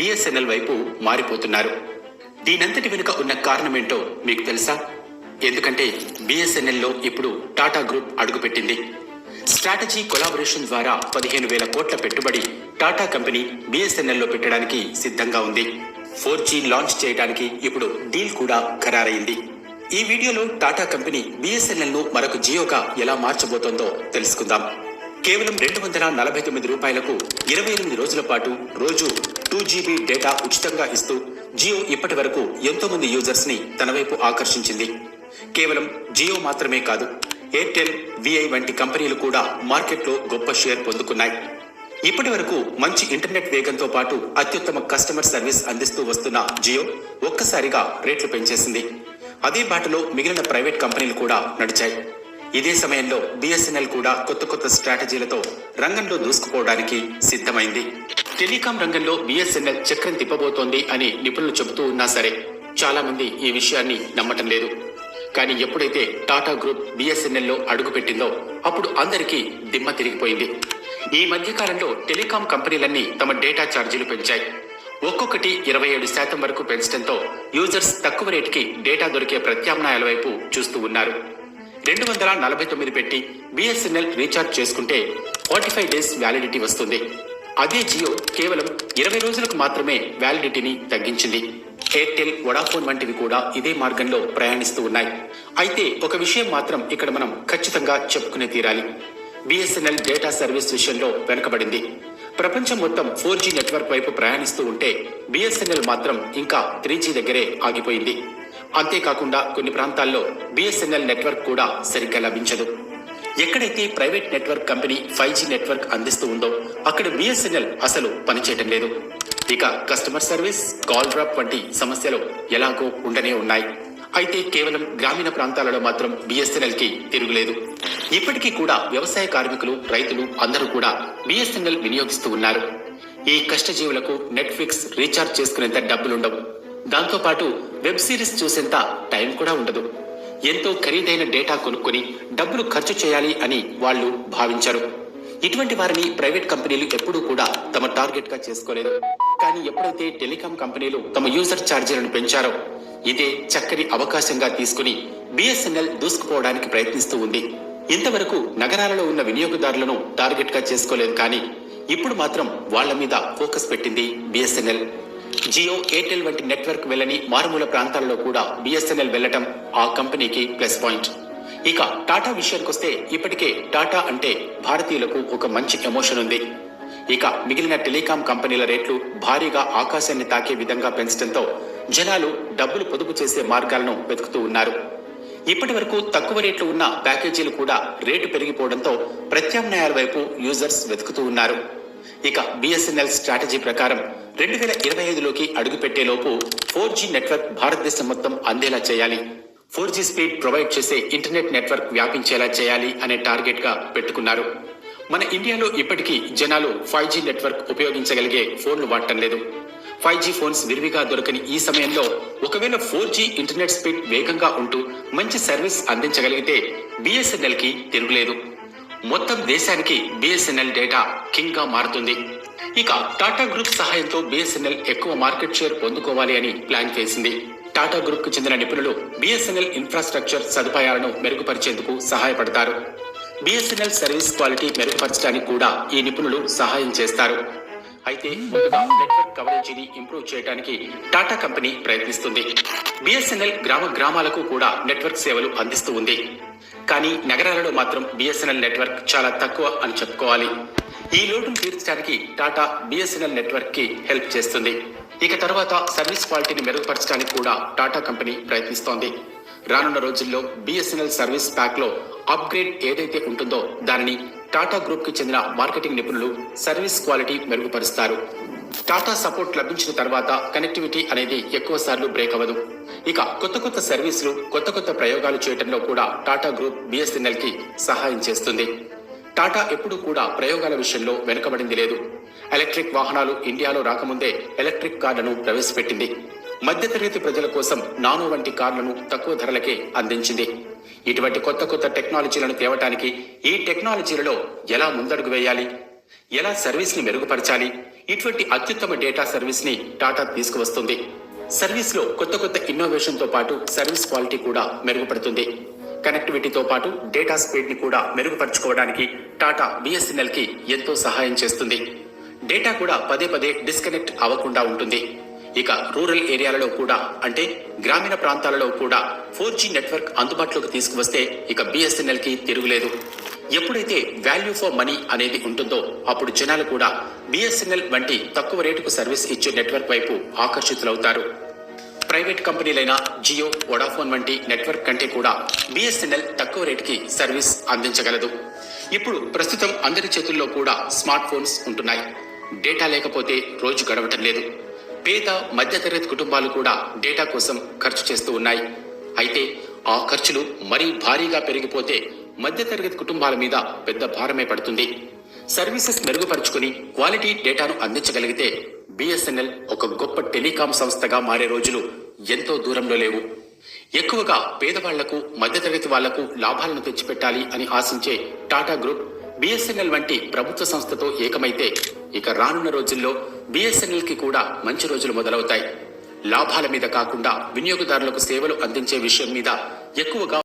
BSNL వైపు మారిపోతున్నారు. దీనంతటి వెనుక ఉన్న కారణమేంటో మీకు తెలుసా? ఎందుకంటే బిఎస్ఎన్ఎల్లో ఇప్పుడు టాటా గ్రూప్ అడుగుపెట్టింది. స్ట్రాటజీ కొలాబరేషన్ ద్వారా పదిహేను వేల కోట్ల పెట్టుబడి టాటా కంపెనీ బిఎస్ఎన్ఎల్లో పెట్టడానికి సిద్ధంగా ఉంది. ఫోర్ జీ లాంచ్ చేయడానికి ఇప్పుడు డీల్ కూడా ఖరారైంది. ఈ వీడియోలో టాటా కంపెనీ బిఎస్ఎన్ఎల్ను మరొక జియోగా ఎలా మార్చబోతోందో తెలుసుకుందాం. కేవలం రెండు వందల నలభై తొమ్మిది రూపాయలకు ఇరవై ఎనిమిది రోజుల పాటు రోజు టూ జీబీ డేటా ఉచితంగా ఇస్తూ జియో ఇప్పటి వరకు ఎంతో మంది యూజర్స్ని తన వైపు ఆకర్షించింది. కేవలం జియో మాత్రమే కాదు ఎయిర్టెల్ విఐ వంటి కంపెనీలు కూడా మార్కెట్లో గొప్ప షేర్ పొందుకున్నాయి. ఇప్పటి వరకు మంచి ఇంటర్నెట్ వేగంతో పాటు అత్యుత్తమ కస్టమర్ సర్వీస్ అందిస్తూ వస్తున్న జియో ఒక్కసారిగా రేట్లు పెంచేసింది. అదే బాటలో మిగిలిన ప్రైవేట్ కంపెనీలు కూడా నడిచాయి. ఇదే సమయంలో బిఎస్ఎన్ఎల్ కూడా కొత్త కొత్త స్ట్రాటజీలతో రంగంలో దూసుకుపోవడానికి సిద్ధమైంది. టెలికాం రంగంలో బిఎస్ఎన్ఎల్ చక్రం తిప్పబోతోంది అని నిపుణులు చెబుతూ ఉన్నా సరే చాలా మంది ఈ విషయాన్ని నమ్మటం లేదు. కానీ ఎప్పుడైతే టాటా గ్రూప్ బిఎస్ఎన్ఎల్లో అడుగుపెట్టిందో అప్పుడు అందరికీ దిమ్మ తిరిగిపోయింది. ఈ మధ్య కాలంలో టెలికాం కంపెనీలన్నీ తమ డేటా ఛార్జీలు పెంచాయి. ఒక్కొక్కటి ఇరవై ఏడు శాతం వరకు పెంచడంతో యూజర్స్ తక్కువ రేటుకి డేటా దొరికే ప్రత్యామ్నాయాల వైపు చూస్తూ ఉన్నారు. రెండు వందల నలభై తొమ్మిది పెట్టి బిఎస్ఎన్ఎల్ రీఛార్జ్ చేసుకుంటే ఫార్టీ ఫైవ్ డేస్ వ్యాలిడిటీ వస్తుంది. అదే జియో కేవలం ఇరవై రోజులకు మాత్రమే వ్యాలిడిటీని తగ్గించింది. ఎయిర్టెల్ వడాఫోన్ వంటివి కూడా ఇదే మార్గంలో ప్రయాణిస్తూ ఉన్నాయి. అయితే ఒక విషయం మాత్రం ఇక్కడ మనం ఖచ్చితంగా చెప్పుకునే తీరాలి. బిఎస్ఎన్ఎల్ డేటా సర్వీస్ విషయంలో వెనుకబడింది. ప్రపంచం మొత్తం ఫోర్ జీ నెట్వర్క్ వైపు ప్రయాణిస్తూ ఉంటే బిఎస్ఎన్ఎల్ మాత్రం ఇంకా త్రీ జీ దగ్గరే ఆగిపోయింది. అంతేకాకుండా కొన్ని ప్రాంతాల్లో బిఎస్ఎన్ఎల్ నెట్వర్క్ కూడా సరిగ్గా లభించదు. ఎక్కడైతే private network company five G network అందిస్తూ ఉందో అక్కడ బిఎస్ఎన్ఎల్ అసలు పనిచేయటం లేదు. ఇక కస్టమర్ సర్వీస్ కాల్ డ్రాప్ వంటి సమస్యలు ఎలాగో ఉండనే ఉన్నాయి. అయితే కేవలం గ్రామీణ ప్రాంతాలలో మాత్రం బిఎస్ఎన్ఎల్కి తిరుగులేదు ఇప్పటికీ కూడా వ్యవసాయ కార్మికులు రైతులు అందరూ కూడా బిఎస్ఎన్ఎల్ వినియోగిస్తూ ఉన్నారు. ఈ కష్టజీవులకు నెట్ఫ్లిక్స్ రీఛార్జ్ చేసుకునేంత డబ్బులుండవు. దాంతో పాటు వెబ్ సిరీస్ చూసేంత టైం కూడా ఉండదు. ఎంతో ఖరీదైన డేటా కొనుక్కొని డబ్బులు ఖర్చు చేయాలి అని వాళ్ళు భావించారు. ఇటువంటి వారిని ప్రైవేట్ కంపెనీలు ఎప్పుడూ కూడా తమ టార్గెట్గా చేసుకోలేదు. కానీ ఎప్పుడైతే టెలికాం కంపెనీలు తమ యూజర్ ఛార్జీలను పెంచారో ఇదే చక్కని అవకాశంగా తీసుకుని బిఎస్ఎన్ఎల్ దూసుకుపోవడానికి ప్రయత్నిస్తూ ఉంది. ఇంతవరకు నగరాలలో ఉన్న వినియోగదారులను టార్గెట్గా చేసుకోలేదు కానీ ఇప్పుడు మాత్రం వాళ్ళ మీద ఫోకస్ పెట్టింది బిఎస్ఎన్ఎల్. జియో ఎయిర్టెల్ వంటి నెట్వర్క్ వెళ్ళని మారుమూల ప్రాంతాలలో కూడా బిఎస్ఎన్ఎల్ వెళ్ళటం ఆ కంపెనీకి ప్లస్ పాయింట్. ఇక టాటా విషయానికొస్తే ఇప్పటికే టాటా అంటే భారతీయులకు ఒక మంచి ఎమోషన్ ఉంది. ఇక మిగిలిన టెలికాం కంపెనీల రేట్లు భారీగా ఆకాశాన్ని తాకే విధంగా పెంచడంతో జనాలు డబ్బులు పొదుపు చేసే మార్గాలను వెతుకుతూ ఉన్నారు. ఇప్పటి వరకు తక్కువ రేట్లు ఉన్న ప్యాకేజీలు కూడా రేటు పెరిగిపోవడంతో ప్రత్యామ్నాయాల వైపు యూజర్స్ వెతుకుతూ ఉన్నారు. ఇక బిఎస్ఎన్ఎల్ స్ట్రాటజీ ప్రకారం రెండు వేల ఇరవై ఐదులోకి అడుగుపెట్టేలోపు ఫోర్ జీ నెట్వర్క్ భారతదేశం మొత్తం అందేలా చేయాలి. ఫోర్ జీ స్పీడ్ ప్రొవైడ్ చేసే ఇంటర్నెట్ నెట్వర్క్ వ్యాపించేలా చేయాలి అనే టార్గెట్గా పెట్టుకున్నారు. మన ఇండియాలో ఇప్పటికీ జనాలు ఫైవ్ జీ నెట్వర్క్ ఉపయోగించగలిగే ఫోన్లు వాడటం లేదు. ఫైవ్ జీ ఫోన్స్ విరివిగా దొరకని ఈ సమయంలో ఒకవేళ ఫోర్ జీ ఇంటర్నెట్ స్పీడ్ వేగంగా ఉంటూ మంచి సర్వీస్ అందించగలిగితే బిఎస్ఎన్ఎల్కి తిరుగులేదు. మొత్తం దేశానికి బిఎస్ఎన్ఎల్ డేటా కింగ్గా మారుతుంది. ఇక టాటా గ్రూప్ సహాయంతో బిఎస్ఎన్ఎల్ ఎక్కువ మార్కెట్ షేర్ పొందుకోవాలి అని ప్లాన్ చేసింది. టాటా గ్రూప్కు చెందిన నిపుణులు బిఎస్ఎన్ఎల్ ఇన్ఫ్రాస్ట్రక్చర్ సదుపాయాలను మెరుగుపరిచేందుకు సహాయపడతారు. బిఎస్ఎన్ఎల్ సర్వీస్ క్వాలిటీ మెరుగుపరచడానికి కూడా ఈ నిపుణులు సహాయం చేస్తారు. అయితే ముందుగా నెట్వర్క్ కవరేజీని ఇంప్రూవ్ చేయడానికి టాటా కంపెనీ ప్రయత్నిస్తుంది. బిఎస్ఎన్ఎల్ గ్రామ గ్రామాలకు కూడా నెట్వర్క్ సేవలు అందిస్తూ ఉంది. కానీ నగరాలలో మాత్రం బిఎస్ఎన్ఎల్ నెట్వర్క్ చాలా తక్కువ అని చెప్పుకోవాలి. ఈ లోటును తీర్చడానికి టాటా బిఎస్ఎన్ఎల్ నెట్వర్క్కి హెల్ప్ చేస్తుంది. ఇక తర్వాత సర్వీస్ క్వాలిటీని మెరుగుపరచడానికి కూడా టాటా కంపెనీ ప్రయత్నిస్తోంది. రానున్న రోజుల్లో బిఎస్ఎన్ఎల్ సర్వీస్ ప్యాక్లో అప్గ్రేడ్ ఏదైతే ఉంటుందో దానిని టాటా గ్రూప్కి చెందిన మార్కెటింగ్ నిపుణులు సర్వీస్ క్వాలిటీ మెరుగుపరుస్తారు. టాటా సపోర్ట్ లభించిన తర్వాత కనెక్టివిటీ అనేది ఎక్కువ సార్లు బ్రేక్ అవ్వదు. ఇక కొత్త కొత్త సర్వీసులు కొత్త కొత్త ప్రయోగాలు చేయడంలో కూడా టాటా గ్రూప్ బిఎస్ఎన్ఎల్కి సహాయం చేస్తుంది. టాటా ఎప్పుడూ కూడా ప్రయోగాల విషయంలో వెనుకబడింది లేదు. ఎలక్ట్రిక్ వాహనాలు ఇండియాలో రాకముందే ఎలక్ట్రిక్ కార్లను ప్రవేశపెట్టింది. మధ్యతరగతి ప్రజల కోసం నానో వంటి కార్లను తక్కువ ధరలకే అందించింది. ఇటువంటి కొత్త కొత్త టెక్నాలజీలను తేవటానికి ఈ టెక్నాలజీలలో ఎలా ముందడుగు వేయాలి? ఎలా సర్వీస్ని మెరుగుపరచాలి? ఇటువంటి అత్యుత్తమ డేటా సర్వీస్ని టాటా తీసుకువస్తుంది. సర్వీస్లో కొత్త కొత్త ఇన్నోవేషన్తో పాటు సర్వీస్ క్వాలిటీ కూడా మెరుగుపడుతుంది. కనెక్టివిటీతో పాటు డేటా స్పీడ్ని కూడా మెరుగుపరచుకోవడానికి టాటా బిఎస్ఎన్ఎల్కి ఎంతో సహాయం చేస్తుంది. డేటా కూడా పదే పదే డిస్కనెక్ట్ అవ్వకుండా ఉంటుంది. ఇక రూరల్ ఏరియాలలో కూడా అంటే గ్రామీణ ప్రాంతాలలో కూడా ఫోర్ జీ నెట్వర్క్ అందుబాటులోకి తీసుకువస్తే ఇక బిఎస్ఎన్ఎల్కి తిరుగులేదు. ఎప్పుడైతే వాల్యూ ఫర్ మనీ అనేది ఉంటుందో అప్పుడు జనాలు కూడా బిఎస్ఎన్ఎల్ వంటి తక్కువ రేటుకు సర్వీస్ ఇచ్చే నెట్వర్క్ వైపు ఆకర్షితులవుతారు. ప్రైవేట్ కంపెనీలైన జియో వొడాఫోన్ వంటి నెట్వర్క్ కంటే కూడా బిఎస్ఎన్ఎల్ తక్కువ రేటుకి సర్వీస్ అందించగలదు. ఇప్పుడు ప్రస్తుతం అందరి చేతుల్లో కూడా స్మార్ట్ ఫోన్స్ ఉంటున్నాయి. డేటా లేకపోతే రోజు గడవటం లేదు. పేద మధ్యతరగతి కుటుంబాలు కూడా డేటా కోసం ఖర్చు చేస్తూ ఉన్నాయి. అయితే ఆ ఖర్చులు మరీ భారీగా పెరిగిపోతే మధ్యతరగతి కుటుంబాల మీద పెద్ద భారమే పడుతుంది. సర్వీసెస్ మెరుగుపరుచుకుని క్వాలిటీ డేటాను అందించగలిగితే బిఎస్ఎన్ఎల్ ఒక గొప్ప టెలికాం సంస్థగా మారే రోజులు ఎంతో దూరంలో లేవు. ఎక్కువగా పేదవాళ్ళకు మధ్యతరగతి వాళ్ళకు లాభాలను తెచ్చిపెట్టాలి అని ఆశించే టాటా గ్రూప్ బిఎస్ఎన్ఎల్ వంటి ప్రభుత్వ సంస్థతో ఏకమైతే ఇక రానున్న రోజుల్లో బిఎస్ఎన్ఎల్కి కూడా మంచి రోజులు మొదలవుతాయి. లాభాల మీద కాకుండా వినియోగదారులకు సేవలు అందించే విషయం మీద ఎక్కువగా